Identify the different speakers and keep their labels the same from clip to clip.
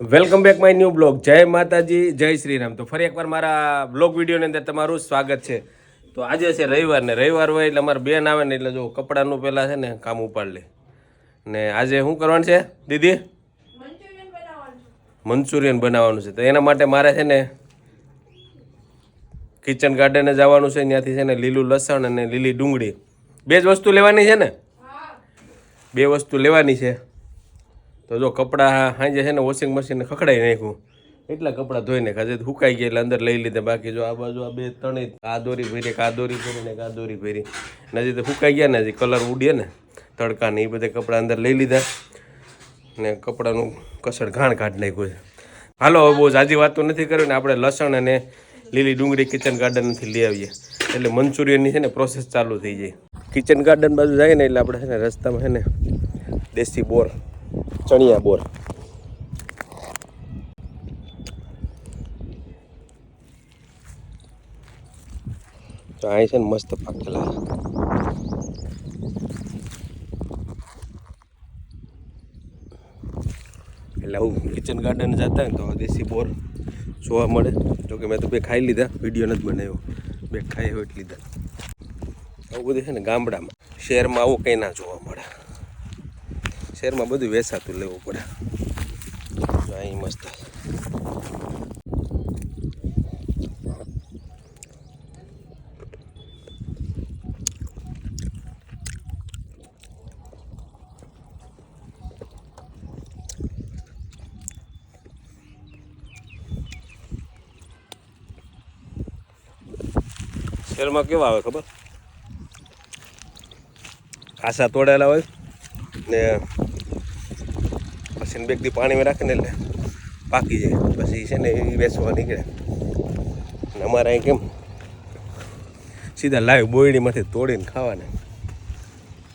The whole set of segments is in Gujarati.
Speaker 1: Welcome back my new blog Jai Mataji Jai Shri Ram તો ફરી એકવાર મારા બ્લોગ વિડીયોની અંદર તમારું સ્વાગત છે. તો આજે છે રવિવાર ને રવિવાર હોય એટલે અમારે બેન આવે ને એટલે જો કપડાનું પહેલાં છે ને કામ ઉપાડ લે. ને આજે શું કરવાનું છે દીદી? મંચુરિયન બનાવવાનું છે. તો એના માટે મારે છે ને કિચન ગાર્ડને જવાનું છે. ત્યાંથી છે ને લીલું લસણ અને લીલી ડુંગળી. બે જ વસ્તુ લેવાની છે ને? બે વસ્તુ લેવાની છે. તો જો કપડાં સાંજે છે ને વોશિંગ મશીનને ખખડાઈ નાખ્યું. એટલા કપડાં ધોઈને કાજે હજી સુકાઈ ગયા એટલે અંદર લઈ લીધા. બાકી જો આ બાજુ આ બે ત્રણેય આ દોરી ભરી આ દોરી ભરી ને આ દોરી ભરી. ને હજી તો સુકાઈ ગયા ને, હજી કલર ઉડીએ ને તડકા ને એ બધા કપડાં અંદર લઈ લીધા. ને કપડાનું કસર ઘાણ કાઢી નાખ્યું છે. હાલો, હવે બહુ જાજી વાત તો નથી કરવી ને આપણે લસણ અને લીલી ડુંગળી કિચન ગાર્ડનથી લઈ આવીએ. એટલે મંચુરિયનની છે ને પ્રોસેસ ચાલુ થઈ જાય. કિચન ગાર્ડન બાજુ જાય ને એટલે આપણે છે ને રસ્તામાં છે ને દેશી બોર ચણિયા બોર તો અહીં છે ને મસ્ત પાકેલા એટલે હું કિચન ગાર્ડન જતા ને તો દેશી બોર જોવા મળે. જોકે મેં તો બે ખાઈ લીધા વીડિયો નથી બનાવ્યો. બે ખાઈ હોય લીધા. આવું બધું છે ને ગામડામાં. શહેરમાં આવું કંઈ ના જોવા મળે. શહેરમાં બધું વેસાતું લેવું પડે. અહીં મસ્ત. શહેરમાં કેવા આવે ખબર? આશા તોડેલા હોય ને પછી બે દી પાણીમાં રાખીને એટલે પાકી જાય. પછી છે ને એ વેચવા નીકળે. અને અમારે અહીં કેમ સીધા લાઈવ બોયડીમાંથી તોડીને ખાવાને.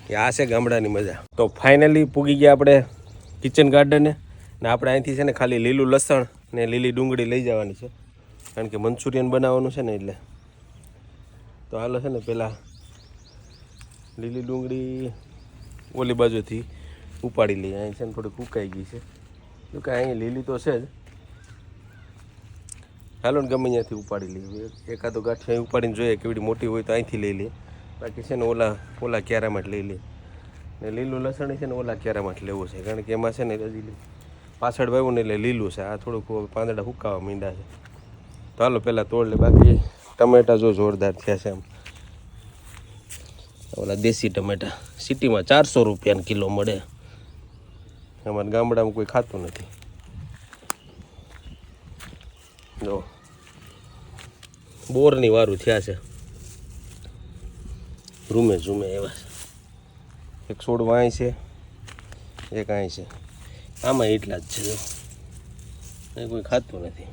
Speaker 1: એ આ છે ગામડાની મજા. તો ફાઇનલી પૂગી ગયા આપણે કિચન ગાર્ડને ને આપણે અહીંથી છે ને ખાલી લીલું લસણ ને લીલી ડુંગળી લઈ જવાની છે. કારણ કે મંચુરિયન બનાવવાનું છે ને એટલે. તો હાલો છે ને પહેલાં લીલી ડુંગળી ઓલી બાજુથી ઉપાડી લઈએ. અહીં છે ને થોડીક ઉકાઈ ગઈ છે. જો કે અહીં લીલી તો છે જ. હાલો ને ગમે ત્યાંથી ઉપાડી લઈએ. એકાદો ગાંઠી અહીં ઉપાડીને જોઈએ કેવડી મોટી હોય તો અહીંથી લઈ લઈએ. બાકી છે ને ઓલા ઓલા ક્યારામાં જ લઈ લઈએ. ને લીલું લસણ છે ને ઓલા ક્યારામાં જ લેવું છે. કારણ કે એમાં છે ને હજી પાછળ વાવ્યું ને એટલે લીલું છે. આ થોડુંક પાંદડા હુકાવા માંડ્યા છે. તો હાલો, પહેલાં તોડ લે. બાકી ટમેટા જો જોરદાર થયા છે આમ. ઓલા દેશી ટમેટા. સિટીમાં ચારસો રૂપિયાનો કિલો મળે. અમારા ગામડામાં કોઈ ખાતું નથી. જો. બોરની વારું થયા છે. રૂમે ઝૂમે એવા છે. એક છોડવા વાંય છે, એક અહીં છે. આમાં એટલા જ છે, જો. એ કોઈ ખાતું નથી.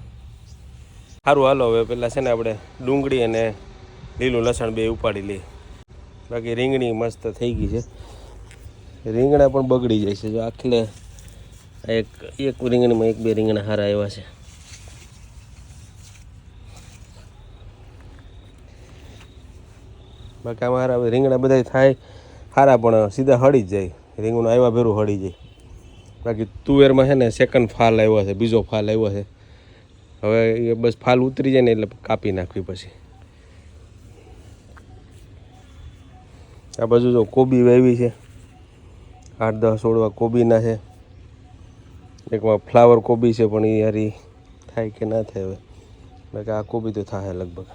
Speaker 1: સારું, હાલો, હવે પહેલાં છે ને આપણે ડુંગળી અને લીલું લસણ બે ઉપાડી લઈએ. બાકી રીંગણી મસ્ત થઈ ગઈ છે. રીંગણા પણ બગડી જાય છે. જો આખલે એક એક રીંગણીમાં એક બે રીંગણા સારા આવ્યા છે. બાકી અમારા હવે રીંગણા બધા થાય હારા, પણ સીધા હળી જ જાય. રીંગણું આવ્યા ભેરું હળી જાય. બાકી તુવેરમાં છે ને સેકન્ડ ફાલ આવ્યો છે, બીજો ફાલ આવ્યો છે. હવે એ બસ ફાલ ઉતરી જાય ને એટલે કાપી નાખવી પછી. આ બાજુ જો કોબી વાવી છે. આઠ દસ છોડવા કોબીના છે. એકમાં ફ્લાવર કોબી છે, પણ એ હારી થાય કે ના થાય હવે. બાકી આ કોબી તો થાય લગભગ.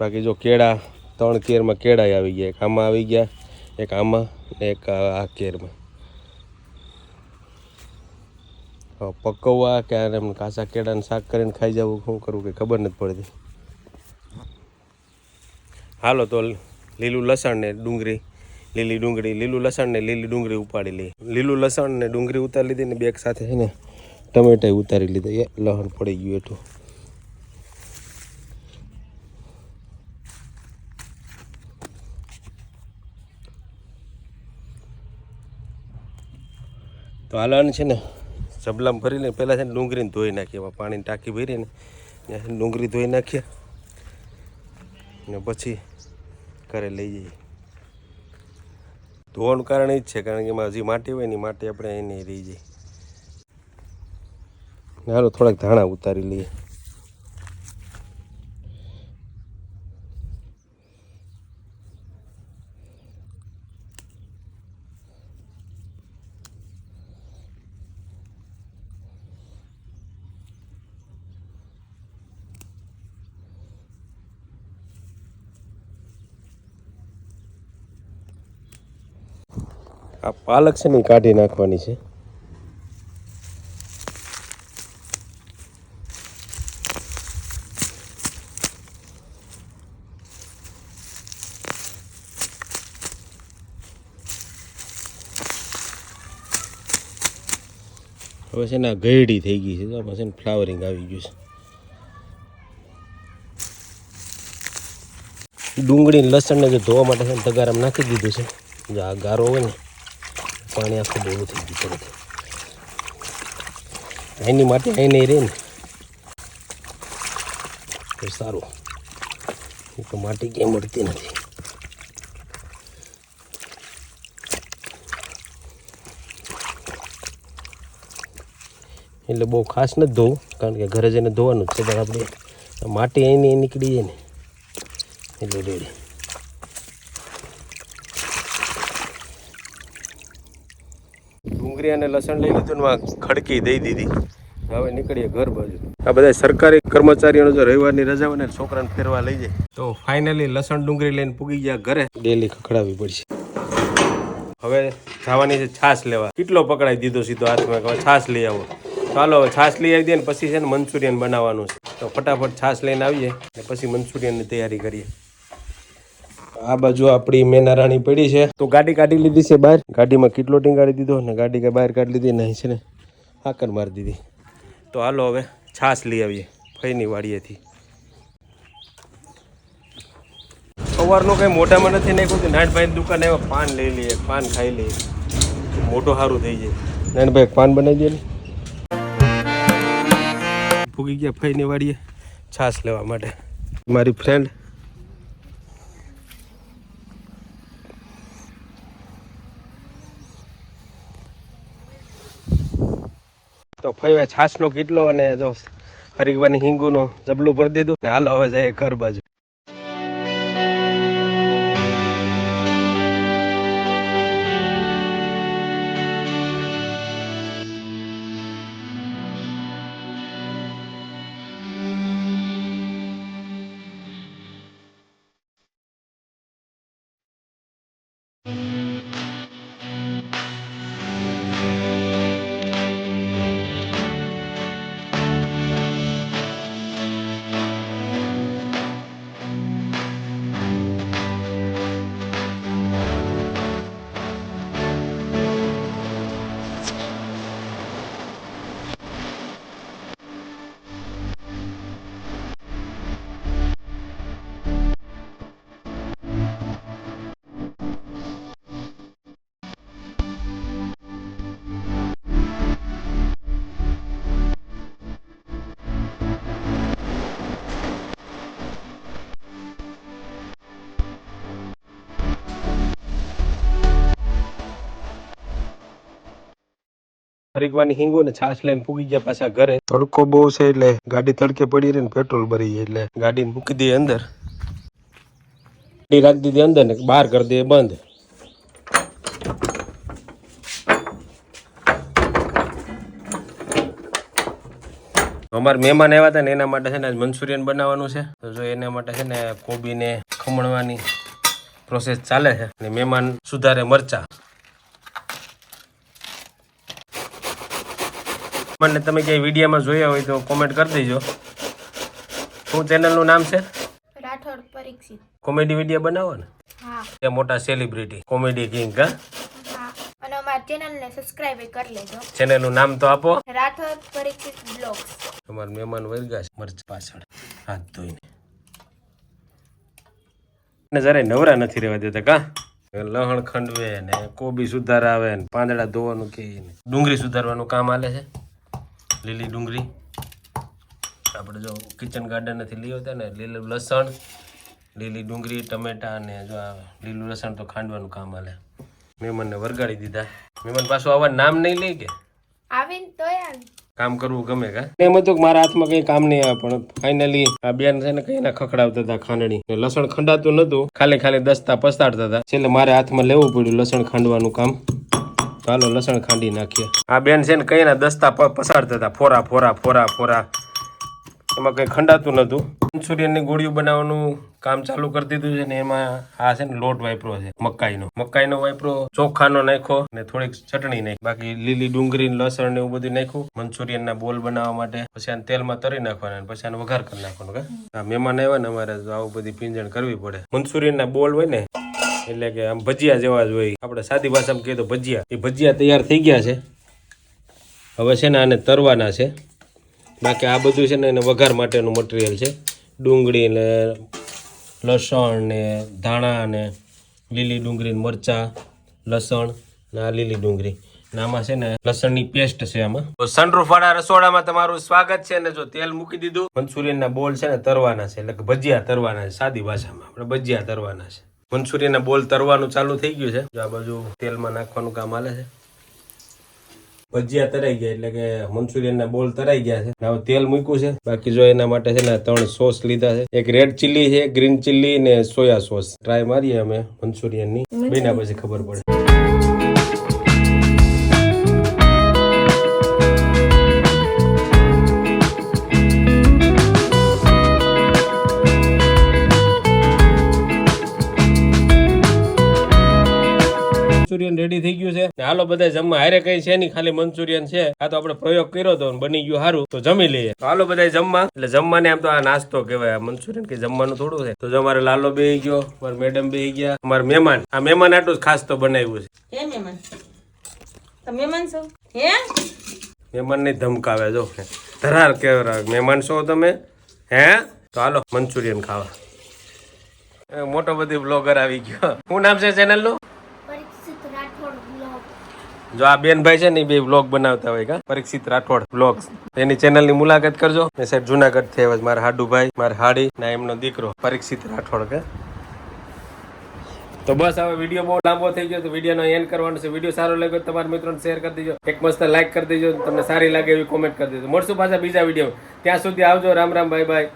Speaker 1: બાકી જો કેળા, ત્રણ કેરમાં કેળા આવી ગયા. એક આમાં આવી ગયા, એક આમાં, ને એક આ કેરમાં. પકવવા કે એમ કાચા કેળાને શાક કરીને ખાઈ જવું, શું કરવું કે ખબર નથી પડતી. હાલો તો લીલું લસણ ને ડુંગળી લીલી ડુંગળી, લીલું લસણ ને લીલી ડુંગળી ઉપાડી લઈ લીલું લસણ ને ડુંગળી ઉતારી લીધી ને બેગ સાથે છે ને ટમેટા ઉતારી લીધા. એ લહણ પડી ગયું એટલું. તો હાલવાનું છે ને જબલામાં ભરીને પહેલાં છે ને ડુંગળીને ધોઈ નાખીએ. એમાં પાણીની ટાંકી ભરીને ડુંગળી ધોઈ નાખીએ. ને પછી ઘરે લઈ જઈએ. ધોવાનું કારણ એ જ છે, કારણ કે એમાં હજી માટી હોય ને માટી આપણે એને રહી જાય. હાલો, થોડાક ધાણા ઉતારી લઈએ. આ પાલક છે ને કાઢી નાખવાની છે. હવે છે ને આ ગયડી થઈ ગઈ છે. તો આમાં છે ને ફ્લાવરિંગ આવી ગયું છે. ડુંગળી લસણને જે ધોવા માટે છે ને તગારામાં નાખી દીધું છે. જો આ ગારો હોય ને પાણી આખું ભેગું થઈ ગયું તરત. એની માટે અહીં નહીં રહે ને. સારું. તો માટી ક્યાંય મળતી નથી. એટલે બહુ ખાસ નથી ધોવું, કારણ કે ઘરે જઈને ધોવાનું છે, પણ આપણે માટી અહીંની અહીં નીકળી જાય ને. એટલે રેડી ડુંગળી અને લસણ લઈ લીધું ને ખડકી દઈ દીધી. હવે નીકળીએ ઘર બાજુ. આ બધા સરકારી કર્મચારીઓનો જો રવિવારની રજા હોય ને છોકરાને ફેરવા લઈ જાય. તો ફાઇનલી લસણ ડુંગળી લઈને પૂગી ગયા ઘરે. ડેલી ખખડાવી પડશે. હવે જવાની છે છાશ લેવા. કેટલો પકડાઈ દીધો સીધો હાથમાં હવે છાશ લઈ આવો. ચાલો હવે છાશ લઈ આવી દે ને પછી છે ને મંચુરિયન બનાવવાનું છે. તો ફટાફટ છાશ લઈને આવીએ ને પછી મંચુરિયનની તૈયારી કરીએ. આ બાજુ આપણી મેનારાણી પડી છે. તો ગાડી કાઢી લીધી છે બહાર. ગાડીમાં કેટલો ટીંગાડી દીધો ને ગાડી કે બહાર કાઢી લીધી નહીં છે ને હાકર મારી દીધી. તો હાલો હવે છાશ લઈ આવીએ, ફઈની વાડીએથી. સવારનું કંઈ મોટામાં નથી નાખ્યું કે નાનભાઈની દુકાને એવા પાન લઈ લઈએ, પાન ખાઈ લઈએ. મોટું સારું થઈ જાય. નાનભાઈ પાન બનાવી દે ને. ભૂગી ગયા ફઈની વાડીએ છાશ લેવા માટે. મારી ફ્રેન્ડ તો છાસનો કેટલો અને જો હરીકવાની હિંગુનો જબલું ભરી દીધું. ને હાલો, હવે જાય ઘર બાજુ. હરીકવાની હિંગો ને છાશ લઈને પૂગી ગયા પાછા ઘરે. તડકો બહુ છે એટલે ગાડી તડકે પડી રહી ને પેટ્રોલ ભરી જાય એટલે ગાડી મૂકી દે અંદર. ગાડી રાખી દીધી અંદર ને બહાર કરી દે બંધ. અમારે મહેમાન આવ્યા હતા ને એના માટે છે ને મંચુરિયન બનાવવાનું છે. તો જો એના માટે છે ને કોબીને ખમણવાની પ્રોસેસ ચાલે છે. ને મહેમાન સુધારે મરચા. મને તમે ક્યાંય વિડીયોમાં જોયા હોય તો કોમેન્ટ કરી દેજો. શું ચેનલનું નામ છે?
Speaker 2: રાઠોડ પરીક્ષિત.
Speaker 1: કોમેડી વીડિયો બનાવો ને?
Speaker 2: હા.
Speaker 1: તે મોટા સેલિબ્રિટી કોમેડી કિંગ કા
Speaker 2: હા. અને અમારા ચેનલને સબસ્ક્રાઇબ કરી લેજો.
Speaker 1: ચેનલનું નામ તો આપો.
Speaker 2: રાઠોડ પરીક્ષિત બ્લોગ્સ.
Speaker 1: તમારા મહેમાન વર્ગા છે મરચ પાછળ. હાથ ધોઈને. ને જરાય નવરા નથી રહેવા દેતા કા? લહણ ખંડવે ને કોબી સુધારાવે ને પાંદડા ધોવાનું કે ડુંગળી સુધારવાનું કામ આલે છે. લીલી ડુંગળી. આપણે જો કિચન ગાર્ડનથી લઈ આવતા ને લીલું લસણ લીલી ડુંગળી ટમેટા અને જો આ લીલું લસણ તો ખાંડવાનું કામ હાલે. મહેમાનને વરગાડી દીધા. મહેમાન પાછું આવા નામ નહીં લે કે?
Speaker 2: આવીને
Speaker 1: કામ કરવું ગમે કા? એમ હતું કે મારા હાથમાં કઈ કામ નહીં આવે પણ ફાઇનલી આ બેન છે ને કઈ ના ખખડાવતા હતા ખાંડણી. લસણ ખંડાતું નતું ખાલી ખાલી દસતા પસ્તાડતા હતા. છેલ્લે મારે હાથમાં લેવું પડ્યું લસણ ખાંડવાનું કામ. ચાલો લસણ ખાંડી નાખીએ. આ બેન છે ને કઈ ના દસ્તા પસાર થતા ફોરા ફોરા ફોરા ફોરા. એમાં કઈ ખંડાતું નતું. મંચુરિયનની ગોળીઓ બનાવવાનું કામ ચાલુ કરી દીધું છે ને એમાં આ છે ને લોટ વાપરો છે, મકાઈનો. મકાઈનો વાપરો ચોખાનો નાખ્યો ને થોડીક ચટણી નાખી. બાકી લીલી ડુંગળી લસણ ને એવું બધું નાખ્યું. મંચુરિયન ના બોલ બનાવવા માટે પછી આને તેલમાં તરી નાખવાના પછી આને વઘાર કરી નાખવાનો, કે? મહેમાન આવ્યા ને અમારે આવું બધી પીંજણ કરવી પડે. મંચુરિયન ના બોલ હોય ને એટલે કે આમ ભજીયા જેવા જ હોય. આપણે સાદી ભાષામાં કહીએ તો ભજીયા. એ ભજીયા તૈયાર થઈ ગયા છે. હવે છે ને આને તરવાના છે. બાકી આ બધું છે ને એને વઘાર માટેનું મટીરિયલ છે. ડુંગળી ને લસણ ને ધાણા ને લીલી ડુંગળી મરચાં, લસણ ને આ લીલી ડુંગળી. આમાં છે ને લસણની પેસ્ટ છે આમાં. તો સનરૂફ વાળા રસોડામાં તમારું સ્વાગત છે ને જો તેલ મૂકી દીધું. મંચુરિયન બોલ છે ને તરવાના છે. એટલે ભજીયા તરવાના છે સાદી ભાષામાં. આપણે ભજીયા તરવાના છે. મંચુરિયન ના બોલ તરવાનું ચાલુ થઈ ગયું છે. આ બાજુ તેલમાં નાખવાનું કામ હાલે છે. ભજીયા તરાઈ ગયા એટલે કે મંચુરિયન ના બોલ તરાઈ ગયા છે. હવે તેલ મૂક્યું છે. બાકી જો એના માટે છે ને ત્રણ સોસ લીધા છે. એક રેડ ચીલી છે ગ્રીન ચીલી ને સોયા સોસ ટ્રાય મારીએ અમે મંચુરિયનની બેના પછી ખબર પડે. હાલો બધા જમવા હારે કઈ છે નહીં ખાલી મંચુરિયન છે. આ તો આપણે પ્રયોગ કર્યો હતો બની ગયું સારું. તો જમી લઈએ. હાલો બધા જમવા. એટલે જમવાને આમ તો આ નાસ્તો કહેવાય મંચુરિયન કે જમવાનું થોડું છે. તો જો અમારે લાલો બે ગયો મારા મેડમ બે ગયા અમારા મહેમાન. આ મહેમાન આટલું જ ખાસ તો બનાવ્યું છે.
Speaker 3: હે મહેમાન? તમે મહેમાન છો? હે?
Speaker 1: મહેમાન ને ધમકાવે જો. ધરાર કેવરા મહેમાન છો તમે? હે? તો હાલો મંચુરિયન ખાવા. મોટો બધી બ્લોગર આવી ગયો. શું નામ છે ચેનલનું
Speaker 2: પરીક્ષિત રાઠોડ બ્લોગ
Speaker 1: જો આ બેનભાઈ છે ને એ બે વ્લોગ બનાવતા હોય કા? પરીક્ષિત રાઠોડ વ્લોગ્સ એની ચેનલની મુલાકાત કરજો. મેં સાહેબ જુનાગઢથી આવ્યા. મારા હાડુભાઈ, મારા હાડી, ના એમનો દીકરો, પરીક્ષિત રાઠોડ કે? તો બસ હવે વીડિયો બહુ લાંબો થઈ ગયો તો વિડીયોનો એન્ડ કરવાનો છે. વીડિયો સારો લાગ્યો તમારા મિત્રોને શેર કરી દેજો. એક મસ્ત લાઈક કરી દેજો. તમને સારી લાગે એવી કોમેન્ટ કરી દેજો. મળશું પાછા બીજા વીડિયો ત્યાં સુધી આવજો. Ram Ram bye bye